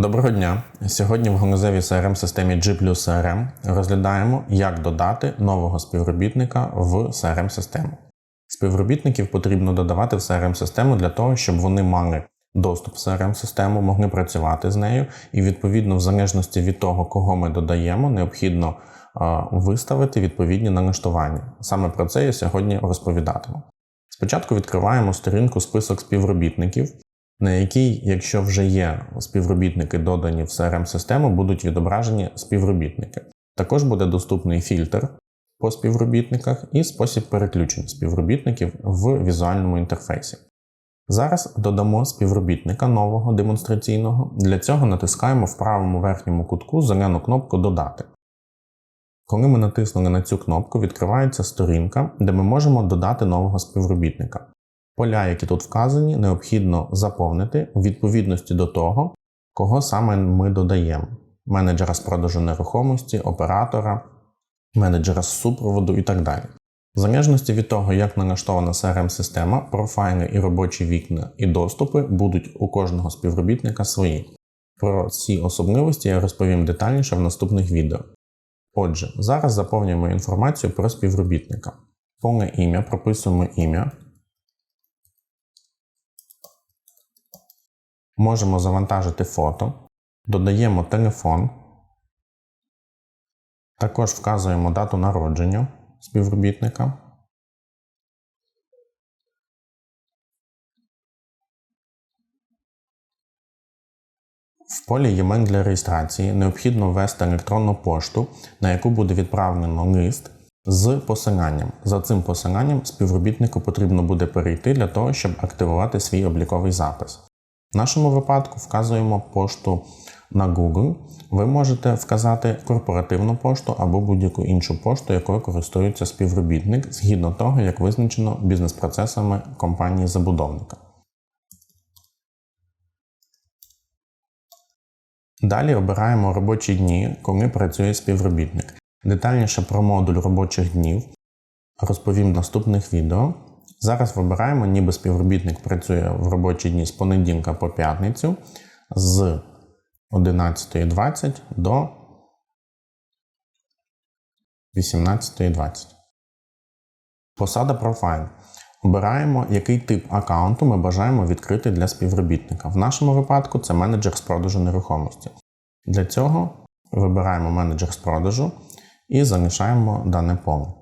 Доброго дня! Сьогодні в ганузевій crm системі G CRM розглядаємо, як додати нового співробітника в crm систему Співробітників потрібно додавати в crm систему для того, щоб вони мали доступ в crm систему могли працювати з нею, і відповідно, в залежності від того, кого ми додаємо, необхідно виставити відповідні налаштування. Саме про це я сьогодні розповідатиму. Спочатку відкриваємо сторінку список співробітників на якій, якщо вже є співробітники додані в crm систему будуть відображені співробітники. Також буде доступний фільтр по співробітниках і спосіб переключення співробітників в візуальному інтерфейсі. Зараз додамо співробітника нового демонстраційного. Для цього натискаємо в правому верхньому кутку зелену кнопку Додати. Коли ми натиснули на цю кнопку, відкривається сторінка, де ми можемо додати нового співробітника. Поля, які тут вказані, необхідно заповнити у відповідності до того, кого саме ми додаємо: менеджера з продажу нерухомості, оператора, менеджера з супроводу і так далі. В залежності від того, як налаштована crm система профайли і робочі вікна і доступи будуть у кожного співробітника свої. Про ці особливості я розповім детальніше в наступних відео. Отже, зараз заповнюємо інформацію про співробітника. Повне ім'я, прописуємо ім'я. Можемо завантажити фото, додаємо телефон, також вказуємо дату народження співробітника. В полі «Ємен для реєстрації необхідно ввести електронну пошту, на яку буде відправлено лист з посиланням. За цим посиланням співробітнику потрібно буде перейти для того, щоб активувати свій обліковий запис. В нашому випадку вказуємо пошту на Google. Ви можете вказати корпоративну пошту або будь-яку іншу пошту, якою користується співробітник, згідно того, як визначено бізнес-процесами компанії-забудовника. Далі обираємо робочі дні, коли працює співробітник. Детальніше про модуль робочих днів розповім в наступних відео. Зараз вибираємо, ніби співробітник працює в робочі дні з понеділка по п'ятницю з 11.20 до 18.20. Посада профайл. Обираємо, який тип аккаунту ми бажаємо відкрити для співробітника. В нашому випадку це менеджер з продажу нерухомості. Для цього вибираємо менеджер з продажу і залишаємо дане поле.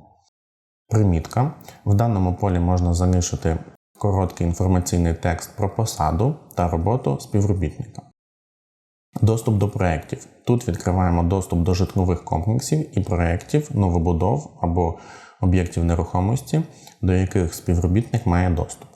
Примітка. В даному полі можна залишити короткий інформаційний текст про посаду та роботу співробітника. Доступ до проєктів. Тут відкриваємо доступ до житлових комплексів і проєктів, новобудов або об'єктів нерухомості, до яких співробітник має доступ.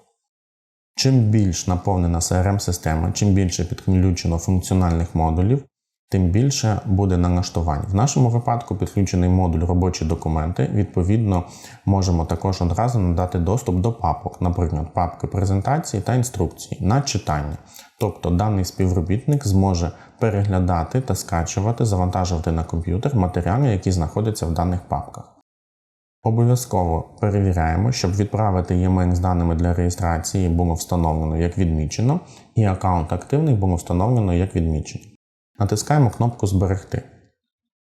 Чим більш наповнена CRM-система, чим більше підключено функціональних модулів, тим більше буде налаштувань. В нашому випадку підключений модуль робочі документи. Відповідно, можемо також одразу надати доступ до папок, наприклад, папки презентації та інструкції на читання. Тобто даний співробітник зможе переглядати та скачувати, завантажувати на комп'ютер матеріали, які знаходяться в даних папках. Обов'язково перевіряємо, щоб відправити e-mail з даними для реєстрації було встановлено як відмічено, і аккаунт активний було встановлено як відмічено. Натискаємо кнопку Зберегти.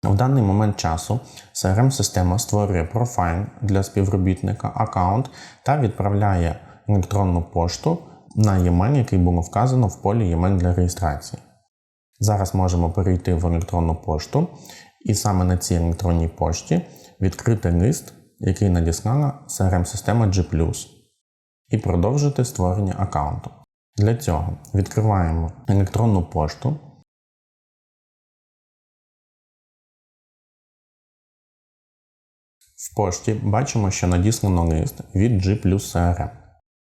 В даний момент часу CRM-система створює профайл для співробітника, аккаунт та відправляє електронну пошту на e-mail, який було вказано в полі e-mail для реєстрації. Зараз можемо перейти в електронну пошту і саме на цій електронній пошті відкрити лист, який надіслала CRM-система G, і продовжити створення аккаунту. Для цього відкриваємо електронну пошту. В пошті бачимо, що надіслано лист від G CRM.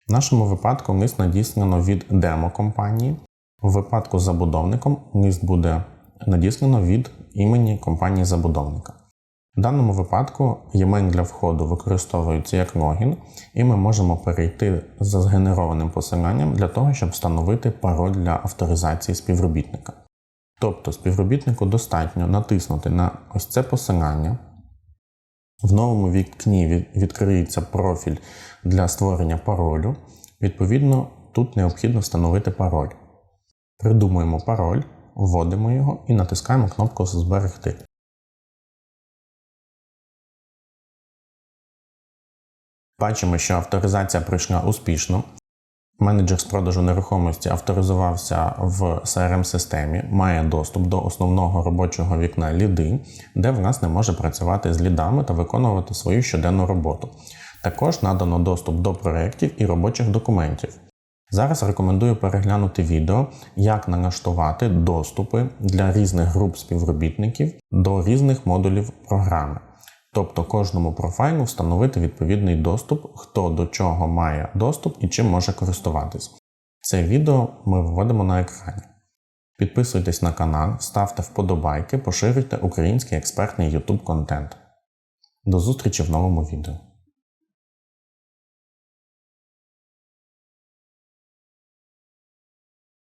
В нашому випадку лист надіслано від демо-компанії. У випадку з забудовником лист буде надіслано від імені компанії забудовника. В даному випадку e для входу використовується як логін, і ми можемо перейти за згенерованим посиланням для того, щоб встановити пароль для авторизації співробітника. Тобто співробітнику достатньо натиснути на ось це посилання. В новому вікні відкриється профіль для створення паролю. Відповідно, тут необхідно встановити пароль. Придумуємо пароль вводимо його і натискаємо кнопку Зберегти. Бачимо, що авторизація пройшла успішно. Менеджер з продажу нерухомості авторизувався в CRM-системі, має доступ до основного робочого вікна ліди, де власне може працювати з лідами та виконувати свою щоденну роботу. Також надано доступ до проєктів і робочих документів. Зараз рекомендую переглянути відео, як налаштувати доступи для різних груп співробітників до різних модулів програми. Тобто кожному профайлу встановити відповідний доступ, хто до чого має доступ і чим може користуватись. Це відео ми виводимо на екрані. Підписуйтесь на канал, ставте вподобайки, поширюйте український експертний YouTube контент. До зустрічі в новому відео.